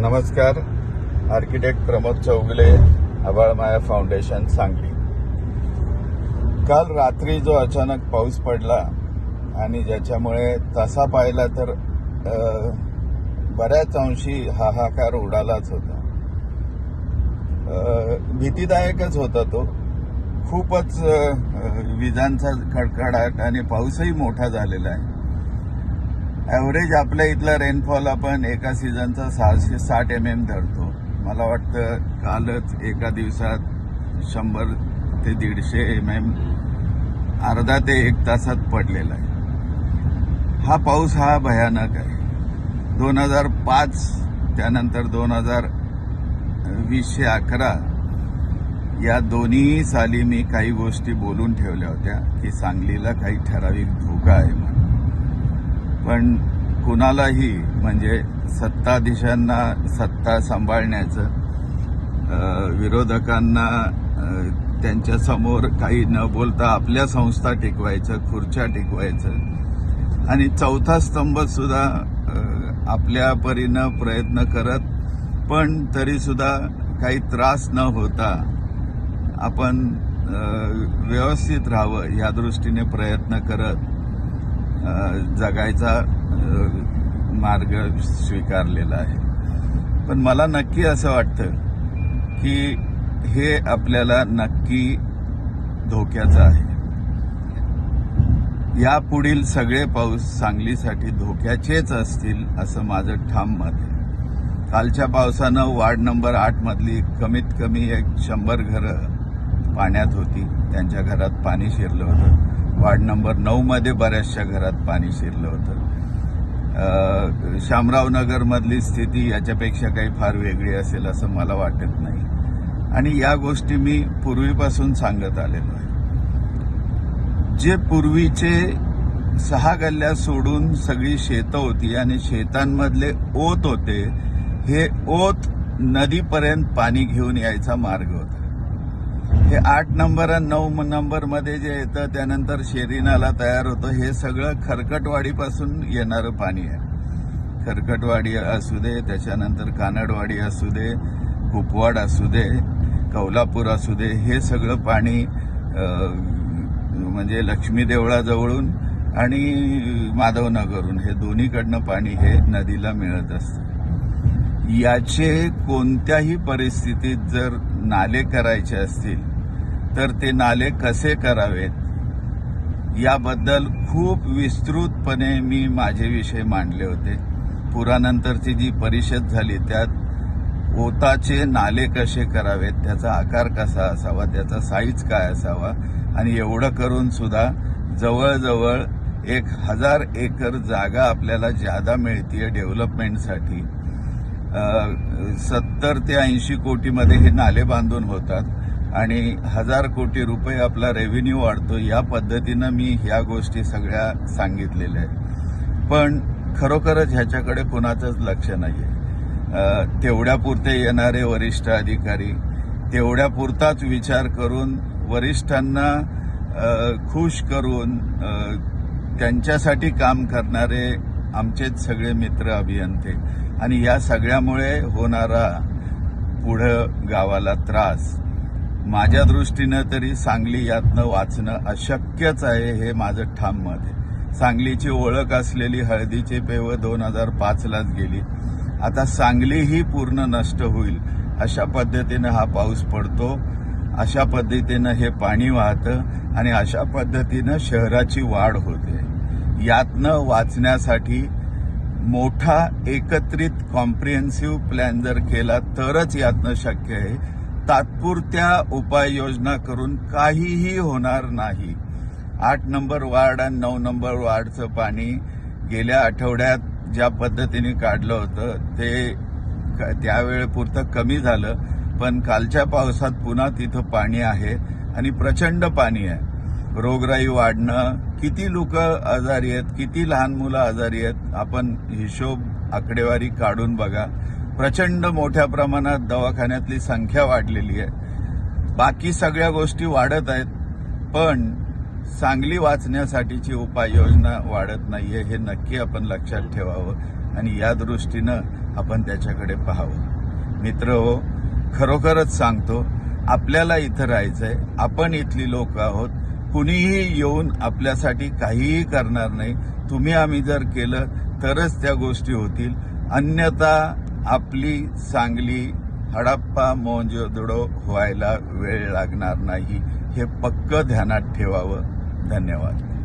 नमस्कार. Architect Pramod Chougule Abalmaya foundation Sangli. काल रात्री जो अचानक पाऊस पडला आणि ज्याच्यामुळे तसा पाहिला तर बऱ्याच अंशी हाहाकार उडालाच होता. भीतीदायकच होता तो. खूपच विजांचा कडकडाट आणि पाऊसही मोठा झालेला आहे. ॲव्हरेज आपल्या इथला रेनफॉल आपण एका सीझनचा सहाशे साठ एम एम धरतो. मला वाटतं कालच एका दिवसात शंभर ते दीडशे एम एम अर्धा ते एक तासात पडलेला आहे. हा पाऊस हा भयानक आहे. दोन हजार पाच त्यानंतर दोन हजार वीसशे अकरा या दोन्ही साली मी काही गोष्टी बोलून ठेवल्या होत्या की सांगलीला काही ठराविक धोका आहे म्हणून. पण कुणालाही म्हणजे सत्ताधीशांना सत्ता सांभाळण्याचं विरोधकांना त्यांच्यासमोर त्यांच्यासमोर काही न बोलता आपल्या संस्था टिकवायचं खुर्च्या टिकवायचं. आणि चौथा स्तंभ सुद्धा आपल्या परीनं प्रयत्न करत पण तरी सुद्धा काही त्रास न होता आपण व्यवस्थित राहावं या दृष्टीने प्रयत्न करत. जगायचा मार्ग स्वीकारलेला आहे. पण मला नक्की असं वाटतं की हे आपल्याला नक्की धोक्याचं आहे. यापुढील सगळे पाऊस सांगलीसाठी धोक्याचेच असतील असं माझं ठाम मत आहे. कालच्या पावसानं वार्ड नंबर आठमधली कमीत कमी एक शंभर घरं पाण्यात होती. त्यांच्या घरात पाणी शिरलं होतं. वार्ड नंबर नऊमध्ये बऱ्याचशा घरात पाणी शिरलं होतं. शामराव नगरमधली स्थिती याच्यापेक्षा काही फार वेगळी असेल असं मला वाटत नाही. आणि या गोष्टी मी पूर्वीपासून सांगत आलेलो आहे. जे पूर्वीचे सहा गल्ल्या सोडून सगळी शेतं होती आणि शेतांमधले ओत होते हे ओत नदीपर्यंत पाणी घेऊन यायचा मार्ग होता. हे आठ नंबर आणि नऊ नंबरमध्ये जे येतं त्यानंतर शेरीनाला तयार होतं. हे सगळं खरकटवाडीपासून येणारं पाणी आहे. खरकटवाडी असू दे त्याच्यानंतर कानडवाडी असू दे कुपवाड असू दे कौलापूर असू दे हे सगळं पाणी म्हणजे लक्ष्मी देवळाजवळून आणि माधवनगरहून. हे दोन्हीकडनं पाणी हे नदीला मिळत असतं. याचे कोणत्याही परिस्थितीत जर नाले करायचे असतील तर ते नाले कसे करावेत? याबद्दल खूप विस्तृतपणे मी माझे विषय मांडले होते. पुरानंतरची जी परिषद झाली त्यात ओताचे नाले कसे करावेत त्याचा आकार कसा असावा त्याचा साईज काय असावा आणि एवढं करून सुद्धा जवळजवळ एक हजार एकर जागा आपल्याला ज्यादा मिळतीये डेव्हलपमेंटसाठी सत्तर ते ऐंशी कोटीमध्ये हे नाले बांधून होतात आणि हजार कोटी रुपये आपला रेव्हेन्यू वाढतो. या पद्धतीनं मी ह्या गोष्टी सगळ्या सांगितलेल्या आहेत. पण खरोखरच ह्याच्याकडे कोणाचंच लक्ष नाही आहे तेवढ्यापुरते येणारे वरिष्ठ अधिकारी तेवढ्यापुरताच विचार करून वरिष्ठांना खुश करून त्यांच्यासाठी काम करणारे आमचेच सगळे मित्र अभियंते. आणि या सगळ्यामुळे होणारा पुढं गावाला त्रास. माझ्या दृष्टीनं तरी सांगली यातनं वाचणं अशक्यच आहे हे माझं ठाम मत आहे. सांगलीची ओळख असलेली हळदीचे पेव दोन हजार पाचलाच गेली. आता सांगली ही पूर्ण नष्ट होईल. अशा पद्धतीनं हा पाऊस पडतो. अशा पद्धतीनं हे पाणी वाहतं. आणि अशा पद्धतीनं शहराची वाढ होते. यातनं वाचण्यासाठी मोठा एकत्रित कॉम्प्रिहेन्सिव्ह प्लॅन जर केला तरच यातनं शक्य आहे. तात्पुरत्या उपाययोजना करून काहीही होणार नाही. आठ नंबर वार्ड आणि नऊ नंबर वार्डचं पाणी गेल्या आठवड्यात ज्या पद्धतीने काढलं होतं ते त्यावेळेपुरतं कमी झालं पण कालच्या पावसात पुन्हा तिथं पाणी आहे आणि प्रचंड पाणी आहे. रोगराई वाढणं किती लोक आजारी आहेत किती लहान मुलं आजारी आहेत आपण हिशोब आकडेवारी काढून बघा. प्रचंड मोठ्या प्रमाणात दवाखान्यातली संख्या वाढलेली आहे. बाकी सगळ्या गोष्टी वाढत आहेत पण सांगली वाचण्यासाठीची उपाययोजना वाढत नाहीये हे नक्की आपण लक्षात ठेवावं आणि या दृष्टीनं आपण त्याच्याकडे पाहावं. मित्र हो खरोखरच सांगतो आपल्याला इथं राहायचंय आपण इथली लोक आहोत कुणीही येऊन आपल्यासाठी काहीही करणार नाही. तुम्ही आम्ही जर केलं तरच त्या गोष्टी होतील. अन्यथा आपली सांगली हडप्पा मोंजोदडो व्हायला वेळ लागणार नाही. हे पक्क ध्यानात ठेवावं. धन्यवाद.